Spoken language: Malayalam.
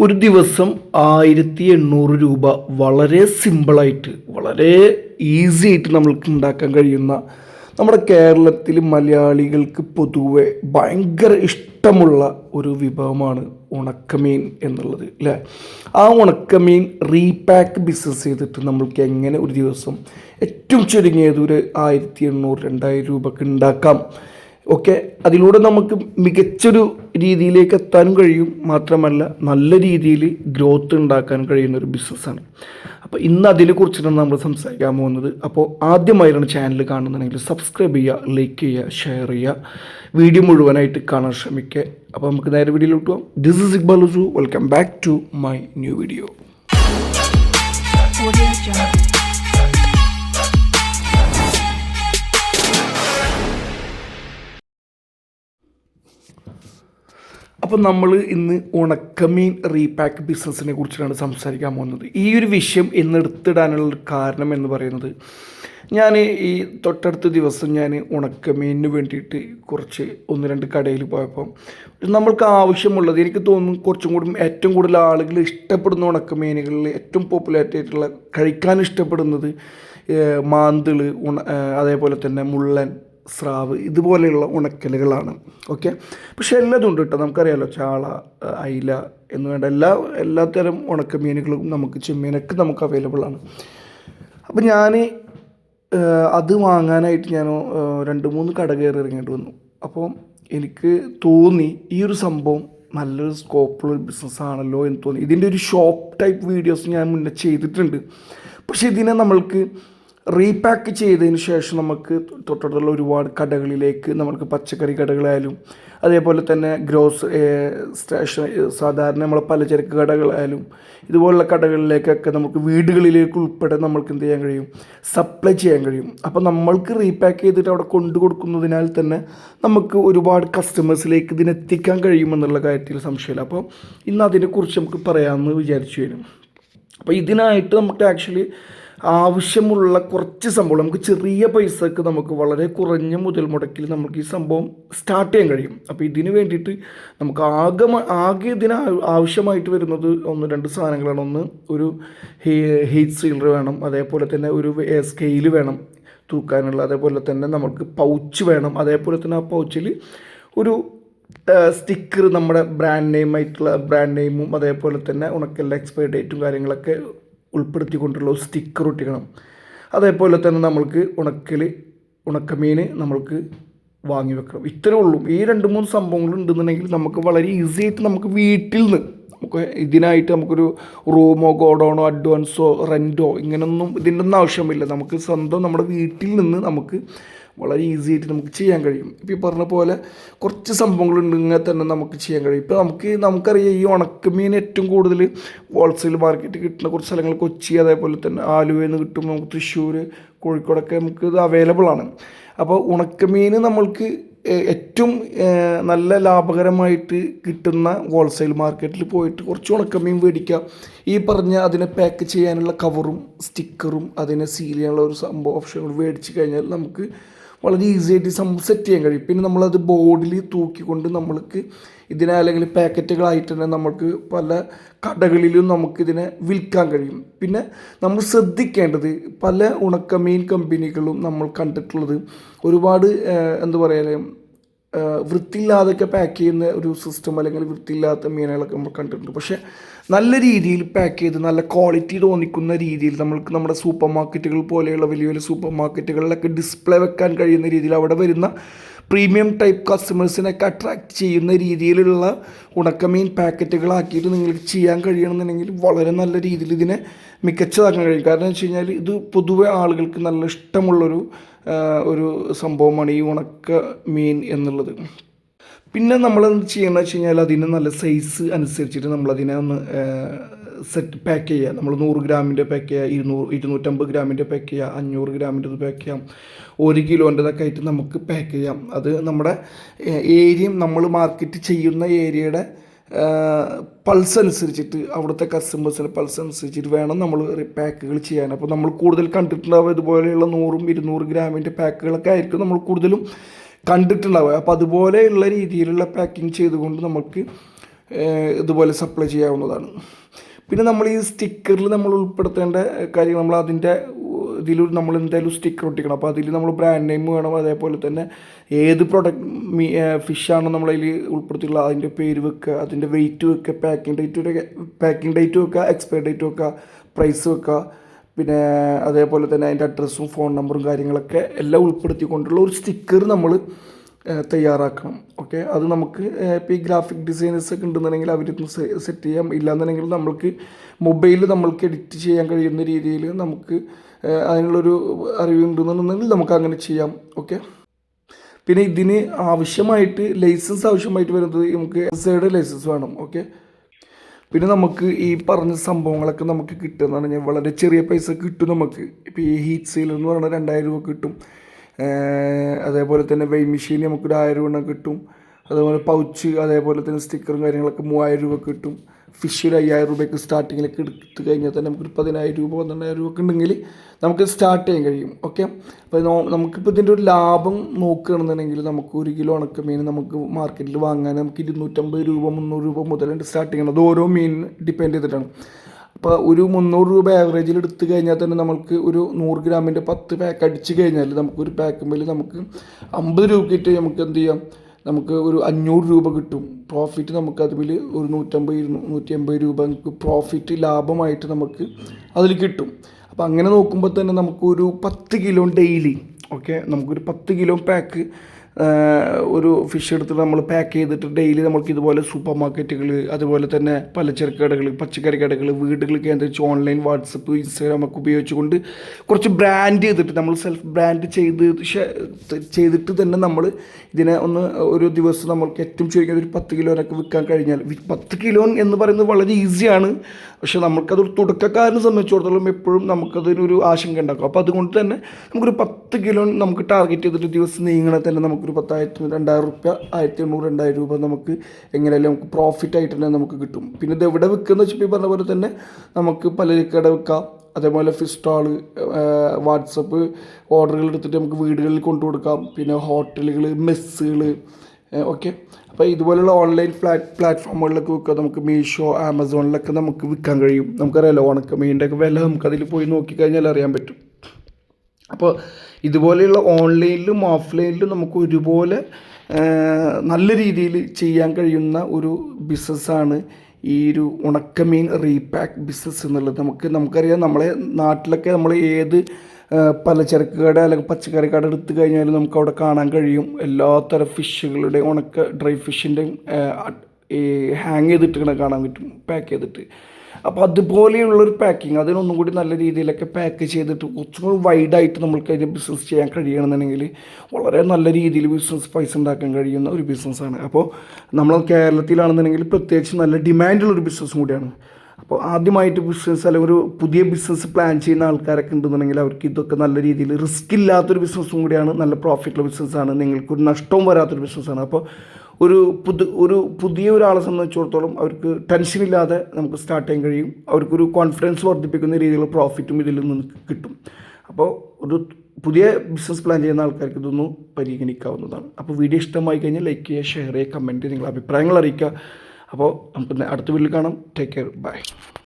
ഒരു ദിവസം ആയിരത്തി എണ്ണൂറ് രൂപ വളരെ സിമ്പിളായിട്ട് വളരെ ഈസി ആയിട്ട് നമ്മൾക്ക് ഉണ്ടാക്കാൻ കഴിയുന്ന നമ്മുടെ കേരളത്തിൽ മലയാളികൾക്ക് പൊതുവെ ഭയങ്കര ഇഷ്ടമുള്ള ഒരു വിഭവമാണ് ഉണക്കമീൻ എന്നുള്ളത് അല്ലേ ആ ഉണക്കമീൻ റീപാക്ക് ബിസിനസ് ചെയ്തിട്ട് നമ്മൾക്ക് എങ്ങനെ ഒരു ദിവസം ഏറ്റവും ചുരുങ്ങിയത് ഒരു ആയിരത്തി എണ്ണൂറ് രണ്ടായിരം രൂപക്ക് ഉണ്ടാക്കാം? ഓക്കെ അതിലൂടെ നമുക്ക് മികച്ചൊരു രീതിയിലേക്ക് എത്താൻ കഴിയും. മാത്രമല്ല നല്ല രീതിയിൽ ഗ്രോത്ത് ഉണ്ടാക്കാൻ കഴിയുന്ന ഒരു ബിസിനസ്സാണ് അപ്പോൾ ഇന്ന് അതിനെക്കുറിച്ചിട്ടാണ് നമ്മൾ സംസാരിക്കാൻ പോകുന്നത്. അപ്പോൾ ആദ്യമായിട്ടാണ് ചാനൽ കാണുന്നുണ്ടെങ്കിൽ സബ്സ്ക്രൈബ് ചെയ്യുക ലൈക്ക് ചെയ്യുക ഷെയർ ചെയ്യുക. വീഡിയോ മുഴുവനായിട്ട് കാണാൻ ശ്രമിക്കുക. അപ്പോൾ നമുക്ക് നേരെ വീഡിയോയിലോട്ട് പോകാം this is Iqbal ഉസു welcome back to my new video അപ്പോൾ നമ്മൾ ഇന്ന് ഉണക്കമീൻ റീപാക്ക് ബിസിനസ്സിനെ കുറിച്ചാണ് സംസാരിക്കാൻ പോകുന്നത്. ഈ ഒരു വിഷയം എന്നെടുത്തിടാനുള്ള കാരണം എന്ന് പറയുന്നത് ഞാൻ ഈ തൊട്ടടുത്ത ദിവസം ഞാൻ ഉണക്കമീനിന് വേണ്ടിയിട്ട് കുറച്ച് ഒന്ന് രണ്ട് കടയിൽ പോയപ്പം നമ്മൾക്ക് ആവശ്യമുള്ളത് എനിക്ക് തോന്നുന്നു കുറച്ചും കൂടി ഏറ്റവും കൂടുതൽ ആളുകൾ ഇഷ്ടപ്പെടുന്ന ഉണക്കമീനുകളിൽ ഏറ്റവും പോപ്പുലാരിറ്റി ആയിട്ടുള്ള കഴിക്കാൻ ഇഷ്ടപ്പെടുന്നത് മാന്തിൾ ഉണ അതേപോലെ തന്നെ മുള്ളൻ സ്രാവ് ഇതുപോലെയുള്ള ഉണക്കലുകളാണ്. ഓക്കെ പക്ഷെ എല്ലാതും ഉണ്ട് കേട്ടോ നമുക്കറിയാലോ ചാള അയില എന്ന് വേണ്ട എല്ലാ എല്ലാത്തരം ഉണക്കമീനുകളും നമുക്ക് ചെമ്മീനൊക്കെ നമുക്ക് അവൈലബിൾ ആണ്. അപ്പോൾ ഞാൻ അത് വാങ്ങാനായിട്ട് ഞാൻ രണ്ട് മൂന്ന് കട കയറി ഇറങ്ങേണ്ടി വന്നു. അപ്പോൾ എനിക്ക് തോന്നി ഈ ഒരു സംഭവം നല്ലൊരു സ്കോപ്പുള്ള ഒരു ബിസിനസ് ആണല്ലോ എന്ന് തോന്നി. ഇതിന്റെ ഒരു ഷോപ്പ് ടൈപ്പ് വീഡിയോസ് ഞാൻ മുന്നേ ചെയ്തിട്ടുണ്ട്. പക്ഷേ ഇതിനെ നമ്മൾക്ക് റീപാക്ക് ചെയ്തതിന് ശേഷം നമുക്ക് തൊട്ടടുത്തുള്ള ഒരുപാട് കടകളിലേക്ക് നമുക്ക് പച്ചക്കറി കടകളായാലും അതേപോലെ തന്നെ ഗ്രോസ് സ്റ്റേഷൻ സാധാരണ നമ്മളെ പലചരക്ക് കടകളായാലും ഇതുപോലുള്ള കടകളിലേക്കൊക്കെ നമുക്ക് വീടുകളിലേക്ക് ഉൾപ്പെടെ നമ്മൾക്ക് എന്ത് ചെയ്യാൻ കഴിയും? സപ്ലൈ ചെയ്യാൻ കഴിയും. അപ്പോൾ നമ്മൾക്ക് റീപാക്ക് ചെയ്തിട്ട് അവിടെ കൊണ്ടു കൊടുക്കുന്നതിനാൽ തന്നെ നമുക്ക് ഒരുപാട് കസ്റ്റമേഴ്സിലേക്ക് ഇതിനെത്തിക്കാൻ കഴിയുമെന്നുള്ള കാര്യത്തിൽ സംശയമില്ല. അപ്പോൾ ഇന്ന് അതിനെക്കുറിച്ച് നമുക്ക് പറയാമെന്ന് വിചാരിച്ചു വരും അപ്പോൾ ഇതിനായിട്ട് നമുക്ക് ആക്ച്വലി ആവശ്യമുള്ള കുറച്ച് സംഭവം നമുക്ക് ചെറിയ പൈസക്ക് നമുക്ക് വളരെ കുറഞ്ഞ മുതൽ മുടക്കിൽ നമുക്ക് ഈ സംഭവം സ്റ്റാർട്ട് ചെയ്യാൻ കഴിയും. അപ്പോൾ ഇതിന് വേണ്ടിയിട്ട് നമുക്ക് ആകെ ആകെ ഇതിന് ആവശ്യമായിട്ട് വരുന്നത് ഒന്ന് രണ്ട് സാധനങ്ങളാണ്. ഒന്ന് ഒരു ഹീറ്റ് സീലർ വേണം. അതേപോലെ തന്നെ ഒരു സ്കെയിൽ വേണം തൂക്കാനുള്ള. അതേപോലെ തന്നെ നമുക്ക് പൗച്ച് വേണം. അതേപോലെ തന്നെ ആ പൗച്ചിൽ ഒരു സ്റ്റിക്കർ നമ്മുടെ ബ്രാൻഡ് നെയിം ആയിട്ടുള്ള ബ്രാൻഡ് നെയിമും അതേപോലെ തന്നെ ഉണക്കെല്ലാം എക്സ്പയർ ഡേറ്റും കാര്യങ്ങളൊക്കെ ഉൾപ്പെടുത്തിക്കൊണ്ടുള്ള ഒരു സ്റ്റിക്കർ ഒട്ടിക്കണം. അതേപോലെ തന്നെ നമ്മൾക്ക് ഉണക്കൽ ഉണക്കമീൻ നമ്മൾക്ക് വാങ്ങി വെക്കണം. ഇത്രേ ഉള്ളൂ. ഈ രണ്ട് മൂന്ന് സംഭവങ്ങൾ ഉണ്ടെന്നുണ്ടെങ്കിൽ നമുക്ക് വളരെ ഈസി ആയിട്ട് നമുക്ക് വീട്ടിൽ നിന്ന് നമുക്ക് ഇതിനായിട്ട് നമുക്കൊരു റൂമോ ഗോഡോണോ അഡ്വാൻസോ റെന്റോ ഇങ്ങനൊന്നും ഇതിന്റെ ഒന്നും ആവശ്യമില്ല. നമുക്ക് സ്വന്തം നമ്മുടെ വീട്ടിൽ നിന്ന് നമുക്ക് വളരെ ഈസി ആയിട്ട് നമുക്ക് ചെയ്യാൻ കഴിയും. ഇപ്പോൾ ഈ പറഞ്ഞ പോലെ കുറച്ച് സംഭവങ്ങളുണ്ടെങ്കിൽ തന്നെ നമുക്ക് ചെയ്യാൻ കഴിയും. ഇപ്പോൾ നമുക്ക് നമുക്കറിയാം ഈ ഉണക്കമീൻ ഏറ്റവും കൂടുതൽ ഹോൾസെയിൽ മാർക്കറ്റ് കിട്ടുന്ന കുറച്ച് സ്ഥലങ്ങൾ കൊച്ചി അതേപോലെ തന്നെ ആലുവയിൽ നിന്ന് കിട്ടും നമുക്ക് തൃശ്ശൂർ കോഴിക്കോടൊക്കെ നമുക്ക് ഇത് അവൈലബിൾ ആണ്. അപ്പോൾ ഉണക്കമീൻ നമ്മൾക്ക് ഏറ്റവും നല്ല ലാഭകരമായിട്ട് കിട്ടുന്ന ഹോൾസെയിൽ മാർക്കറ്റിൽ പോയിട്ട് കുറച്ച് ഉണക്കമീൻ മേടിക്കുക ഈ പറഞ്ഞ അതിനെ പാക്ക് ചെയ്യാനുള്ള കവറും സ്റ്റിക്കറും അതിനെ സീൽ ചെയ്യാനുള്ള ഒരു സംഭവം ഓപ്ഷനുകൾ മേടിച്ച് കഴിഞ്ഞാൽ നമുക്ക് വളരെ ഈസി ആയിട്ട് സെറ്റ് ചെയ്യാൻ കഴിയും. പിന്നെ നമ്മളത് ബോർഡിൽ തൂക്കിക്കൊണ്ട് നമ്മൾക്ക് ഇതിനെ അല്ലെങ്കിൽ പാക്കറ്റുകളായിട്ട് തന്നെ നമുക്ക് പല കടകളിലും നമുക്കിതിനെ വിൽക്കാൻ കഴിയും. പിന്നെ നമ്മൾ ശ്രദ്ധിക്കേണ്ടത് പല ഉണക്കമീൻ കമ്പനികളും നമ്മൾ കണ്ടിട്ടുള്ളത് ഒരുപാട് എന്താ പറയുക വൃത്തിയില്ലാതൊക്കെ പാക്ക് ചെയ്യുന്ന ഒരു സിസ്റ്റം അല്ലെങ്കിൽ വൃത്തിയില്ലാത്ത മീനുകളൊക്കെ നമ്മൾ കണ്ടിട്ടുണ്ട്. പക്ഷേ നല്ല രീതിയിൽ പാക്ക് ചെയ്ത് നല്ല ക്വാളിറ്റി തോന്നിക്കുന്ന രീതിയിൽ നമ്മൾക്ക് നമ്മുടെ സൂപ്പർ മാർക്കറ്റുകൾ പോലെയുള്ള വലിയ വലിയ സൂപ്പർ മാർക്കറ്റുകളിലൊക്കെ ഡിസ്പ്ലേ വെക്കാൻ കഴിയുന്ന രീതിയിൽ അവിടെ വരുന്ന പ്രീമിയം ടൈപ്പ് കസ്റ്റമേഴ്സിനൊക്കെ അട്രാക്റ്റ് ചെയ്യുന്ന രീതിയിലുള്ള ഉണക്കമീൻ പാക്കറ്റുകളാക്കിയിട്ട് നിങ്ങൾക്ക് ചെയ്യാൻ കഴിയണമെന്നുണ്ടെങ്കിൽ വളരെ നല്ല രീതിയിൽ ഇതിനെ മികച്ചതാക്കാൻ കഴിയും. കാരണം എന്ന് വെച്ച് കഴിഞ്ഞാൽ ഇത് പൊതുവെ ആളുകൾക്ക് നല്ല ഇഷ്ടമുള്ളൊരു ഒരു സംഭവമാണ് ഈ ഉണക്ക മീൻ എന്നുള്ളത്. പിന്നെ നമ്മൾ എന്ത് ചെയ്യണമെന്ന് വെച്ച് കഴിഞ്ഞാൽ അതിന് നല്ല സൈസ് അനുസരിച്ചിട്ട് നമ്മളതിനെ ഒന്ന് സെറ്റ് പാക്ക് ചെയ്യുക നമ്മൾ നൂറ് ഗ്രാമിന്റെ പാക്ക് ചെയ്യുക ഇരുന്നൂറ് ഇരുന്നൂറ്റമ്പത് ഗ്രാമിന്റെ പാക്ക് ചെയ്യുക അഞ്ഞൂറ് ഗ്രാമിന്റെ പാക്ക് ചെയ്യാം. ഒരു കിലോന്റെതൊക്കെ ആയിട്ട് നമുക്ക് പാക്ക് ചെയ്യാം. അത് നമ്മുടെ ഏരിയയും നമ്മൾ മാർക്കറ്റ് ചെയ്യുന്ന ഏരിയയുടെ പൾസ് അനുസരിച്ചിട്ട് അവിടുത്തെ കസ്റ്റമേഴ്സിന്റെ പൾസ് അനുസരിച്ചിട്ട് വേണം നമ്മൾ പാക്കുകൾ ചെയ്യാൻ. അപ്പോൾ നമ്മൾ കൂടുതൽ കണ്ടിട്ടുണ്ടാവുക ഇതുപോലെയുള്ള നൂറും ഇരുന്നൂറ് ഗ്രാമിന്റെ പാക്കുകളൊക്കെ ആയിരിക്കും നമ്മൾ കൂടുതലും കണ്ടിട്ടുണ്ടാവുക. അപ്പോൾ അതുപോലെയുള്ള രീതിയിലുള്ള പാക്കിങ് ചെയ്തുകൊണ്ട് നമുക്ക് ഇതുപോലെ സപ്ലൈ ചെയ്യാവുന്നതാണ്. പിന്നെ നമ്മൾ ഈ സ്റ്റിക്കറിൽ നമ്മൾ ഉൾപ്പെടുത്തേണ്ട കാര്യങ്ങൾ നമ്മൾ അതിന്റെ ഇതിൽ നമ്മൾ എന്തായാലും സ്റ്റിക്കർ ഒട്ടിക്കണം. അപ്പോൾ അതിൽ നമ്മൾ ബ്രാൻഡ് നെയിം വേണം. അതേപോലെ തന്നെ ഏത് പ്രൊഡക്റ്റ് മീ ഫിഷാണ് നമ്മളതിൽ ഉൾപ്പെടുത്തിയിട്ടുള്ളത് അതിന്റെ പേര് വെക്കുക അതിന്റെ വെയിറ്റ് വെക്കുക പാക്കിംഗ് ഡേറ്റ് പാക്കിംഗ് ഡേറ്റ് വെക്കുക എക്സ്പയർ ഡേറ്റ് വെക്കുക പ്രൈസ് വെക്കുക. പിന്നെ അതേപോലെ തന്നെ അതിന്റെ അഡ്രസ്സും ഫോൺ നമ്പറും കാര്യങ്ങളൊക്കെ എല്ലാം ഉൾപ്പെടുത്തിക്കൊണ്ടുള്ള ഒരു സ്റ്റിക്കർ നമ്മൾ തയ്യാറാക്കണം. ഓക്കെ? അത് നമുക്ക് ഇപ്പോൾ ഈ ഗ്രാഫിക് ഡിസൈനേഴ്സ് ഒക്കെ ഉണ്ടെന്നുണ്ടെങ്കിൽ അവരിന്ന് സെറ്റ് ചെയ്യാം. ഇല്ലാന്നുണ്ടെങ്കിൽ നമ്മൾക്ക് മൊബൈലിൽ നമ്മൾക്ക് എഡിറ്റ് ചെയ്യാൻ കഴിയുന്ന രീതിയിൽ നമുക്ക് അതിനുള്ളൊരു അറിവുണ്ടെന്നുണ്ടെങ്കിൽ നമുക്ക് അങ്ങനെ ചെയ്യാം. ഓക്കെ? പിന്നെ ഇതിന് ആവശ്യമായിട്ട് ലൈസൻസ് ആവശ്യമായിട്ട് വരുന്നത് നമുക്ക് എസ്ഐയുടെ ലൈസൻസ് വേണം. ഓക്കെ? പിന്നെ നമുക്ക് ഈ പറഞ്ഞ സംഭവങ്ങളൊക്കെ നമുക്ക് കിട്ടുന്നതാണ്. വളരെ ചെറിയ പൈസ കിട്ടും നമുക്ക്. ഇപ്പോൾ ഈ ഹീറ്റ് സെയിൽ എന്ന് പറയുന്നത് രണ്ടായിരം രൂപ കിട്ടും. അതേപോലെ തന്നെ വെയ് മെഷീൻ നമുക്കൊരു ആയിരം രൂപ കിട്ടും. അതുപോലെ പൗച്ച് അതേപോലെ തന്നെ സ്റ്റിക്കറും കാര്യങ്ങളൊക്കെ മൂവായിരം രൂപ കിട്ടും. ഫിഷ് ഒരു അയ്യായിരം രൂപയ്ക്ക് സ്റ്റാർട്ടിങ്ങിലൊക്കെ എടുത്ത് കഴിഞ്ഞാൽ തന്നെ നമുക്കൊരു പതിനായിരം രൂപ പന്ത്രണ്ടായിരം രൂപ ഒക്കെ ഉണ്ടെങ്കിൽ നമുക്ക് സ്റ്റാർട്ട് ചെയ്യാൻ കഴിയും. ഓക്കെ അപ്പോൾ നമുക്കിപ്പോൾ ഇതിന്റെ ഒരു ലാഭം നോക്കുകയാണെന്നുണ്ടെങ്കിൽ നമുക്ക് ഒരു കിലോ ഉണക്ക മീൻ നമുക്ക് മാർക്കറ്റിൽ വാങ്ങാൻ നമുക്ക് ഇരുന്നൂറ്റമ്പത് രൂപ മുന്നൂറ് രൂപ മുതലുണ്ട് സ്റ്റാർട്ട് ചെയ്യണം. അത് ഓരോ മീൻ ഡിപ്പെൻഡ് ചെയ്തിട്ടാണ്. അപ്പോൾ ഒരു മുന്നൂറ് രൂപ ആവറേജിൽ എടുത്തു കഴിഞ്ഞാൽ തന്നെ നമുക്ക് ഒരു നൂറ് ഗ്രാമിന്റെ പത്ത് പാക്ക് അടിച്ചു കഴിഞ്ഞാൽ നമുക്കൊരു പാക്കുമ്പോൾ നമുക്ക് അമ്പത് രൂപയ്ക്കിട്ട് നമുക്ക് എന്ത് ചെയ്യാം? നമുക്ക് ഒരു അഞ്ഞൂറ് രൂപ കിട്ടും. പ്രോഫിറ്റ് നമുക്ക് അതിൽ ഒരു നൂറ്റമ്പത് ഇരുന്നൂ നൂറ്റി അമ്പത് രൂപ നമുക്ക് പ്രോഫിറ്റ് ലാഭമായിട്ട് നമുക്ക് അതിൽ കിട്ടും. അപ്പോൾ അങ്ങനെ നോക്കുമ്പോൾ തന്നെ നമുക്കൊരു പത്ത് കിലോ ഡെയിലി ഓക്കെ നമുക്കൊരു പത്ത് കിലോ പാക്ക് ഒരു ഫിഷ് എടുത്തിട്ട് നമ്മൾ പാക്ക് ചെയ്തിട്ട് ഡെയിലി നമുക്ക് ഇതുപോലെ സൂപ്പർ മാർക്കറ്റുകൾ അതുപോലെ തന്നെ പലചരക്ക് കടകൾ പച്ചക്കറി കടകൾ വീടുകൾ കേന്ദ്രിച്ച് ഓൺലൈൻ വാട്സപ്പ് ഇൻസ്റ്റാഗ്രാം ഒക്കെ ഉപയോഗിച്ചുകൊണ്ട് കുറച്ച് ബ്രാൻഡ് ചെയ്തിട്ട് നമ്മൾ സെൽഫ് ബ്രാൻഡ് ചെയ്ത് ചെയ്തിട്ട് തന്നെ നമ്മൾ ഇതിനെ ഒന്ന് ഒരു ദിവസം നമ്മൾക്ക് ഏറ്റവും ചോദിക്കുന്ന ഒരു പത്ത് കിലോനൊക്കെ വിൽക്കാൻ കഴിഞ്ഞാൽ പത്ത് കിലോ എന്ന് പറയുന്നത് വളരെ ഈസിയാണ് പക്ഷെ നമുക്കതൊരു തുടക്കക്കാരനെ സംബന്ധിച്ചിടത്തോളം എപ്പോഴും നമുക്കതിനൊരു ആശങ്ക ഉണ്ടാക്കും. അപ്പോൾ അതുകൊണ്ട് തന്നെ നമുക്കൊരു പത്ത് കിലോ നമുക്ക് ടാർഗറ്റ് ചെയ്തിട്ട് ദിവസം നീങ്ങണേ തന്നെ നമുക്കൊരു പത്തായിരത്തി രണ്ടായിരം റുപ്യ ആയിരത്തി എണ്ണൂറ് രണ്ടായിരം രൂപ നമുക്ക് എങ്ങനെയല്ലേ നമുക്ക് പ്രോഫിറ്റ് ആയിട്ട് തന്നെ നമുക്ക് കിട്ടും. പിന്നെ ഇത് എവിടെ വിൽക്കുന്ന വെച്ചാൽ ഈ പറഞ്ഞ പോലെ തന്നെ നമുക്ക് പലചരക്കട വിൽക്കാം. അതേപോലെ ഫിഷ് സ്റ്റാൾ വാട്സപ്പ് ഓർഡറുകൾ എടുത്തിട്ട് നമുക്ക് വീടുകളിൽ കൊണ്ടു കൊടുക്കാം. പിന്നെ ഹോട്ടലുകൾ മെസ്സുകൾ ഓക്കെ. അപ്പോൾ ഇതുപോലുള്ള ഓൺലൈൻ പ്ലാറ്റ് പ്ലാറ്റ്ഫോമുകളിലൊക്കെ വിൽക്കാം നമുക്ക് മീഷോ ആമസോണിലൊക്കെ നമുക്ക് വിൽക്കാൻ കഴിയും. നമുക്കറിയാലോ ഉണക്കമീന്റെ ഒക്കെ വില നമുക്കതിൽ പോയി നോക്കിക്കഴിഞ്ഞാൽ അറിയാൻ പറ്റും. അപ്പോൾ ഇതുപോലെയുള്ള ഓൺലൈനിലും ഓഫ്ലൈനിലും നമുക്ക് ഒരുപോലെ നല്ല രീതിയിൽ ചെയ്യാൻ കഴിയുന്ന ഒരു ബിസിനസ്സാണ് ഈ ഒരു ഉണക്കമീൻ റീപാക്ക് ബിസിനസ് എന്നുള്ളത്. നമുക്ക് നമുക്കറിയാം നമ്മളെ നാട്ടിലൊക്കെ നമ്മൾ ഏത് പലചരക്ക് കട അല്ലെങ്കിൽ പച്ചക്കറി കട എടുത്തു കഴിഞ്ഞാലും നമുക്ക് അവിടെ കാണാൻ കഴിയും. എല്ലാത്തരം ഫിഷുകളുടെ ഉണക്ക ഡ്രൈ ഫിഷിന്റെയും ഹാങ് ചെയ്തിട്ട് കാണാൻ പറ്റും പാക്ക് ചെയ്തിട്ട്. അപ്പോൾ അതുപോലെയുള്ളൊരു പാക്കിങ് അതിനൊന്നും കൂടി നല്ല രീതിയിലൊക്കെ പാക്ക് ചെയ്തിട്ട് കുറച്ചും കൂടി വൈഡായിട്ട് നമ്മൾക്ക് അതിന് ബിസിനസ് ചെയ്യാൻ കഴിയണമെന്നുണ്ടെങ്കിൽ വളരെ നല്ല രീതിയിൽ ബിസിനസ് പൈസ ഉണ്ടാക്കാൻ കഴിയുന്ന ഒരു ബിസിനസ്സാണ് അപ്പോൾ നമ്മൾ കേരളത്തിലാണെന്നുണ്ടെങ്കിൽ പ്രത്യേകിച്ച് നല്ല ഡിമാൻഡുള്ളൊരു ബിസിനസ്സും കൂടിയാണ്. അപ്പോൾ ആദ്യമായിട്ട് ബിസിനസ് അല്ലെങ്കിൽ ഒരു പുതിയ ബിസിനസ് പ്ലാൻ ചെയ്യുന്ന ആൾക്കാരൊക്കെ ഉണ്ടെന്നുണ്ടെങ്കിൽ അവർക്ക് ഇതൊക്കെ നല്ല രീതിയിൽ റിസ്ക് ഇല്ലാത്തൊരു ബിസിനസ്സും കൂടിയാണ് നല്ല പ്രോഫിറ്റുള്ള ബിസിനസ്സാണ് നിങ്ങൾക്കൊരു നഷ്ടവും വരാത്തൊരു ബിസിനസ്സാണ് അപ്പോൾ ഒരു പുതു ഒരു പുതിയ ഒരാളെ സംബന്ധിച്ചിടത്തോളം അവർക്ക് ടെൻഷൻ ഇല്ലാതെ നമുക്ക് സ്റ്റാർട്ട് ചെയ്യാൻ കഴിയും. അവർക്കൊരു കോൺഫിഡൻസ് വർദ്ധിപ്പിക്കുന്ന രീതിയിലുള്ള പ്രോഫിറ്റും ഇതിൽ നിന്ന് കിട്ടും. അപ്പോൾ ഒരു പുതിയ ബിസിനസ് പ്ലാൻ ചെയ്യുന്ന ആൾക്കാർക്ക് ഇതൊന്ന് പരിഗണിക്കാവുന്നതാണ്. അപ്പോൾ വീഡിയോ ഇഷ്ടമായി കഴിഞ്ഞാൽ ലൈക്ക് ചെയ്യുക ഷെയർ ചെയ്യുക കമന്റ് ചെയ്യുക നിങ്ങളുടെ അഭിപ്രായങ്ങൾ അറിയിക്കുക. അപ്പോൾ നമുക്ക് അടുത്ത വീട്ടിൽ കാണാം. Take care bye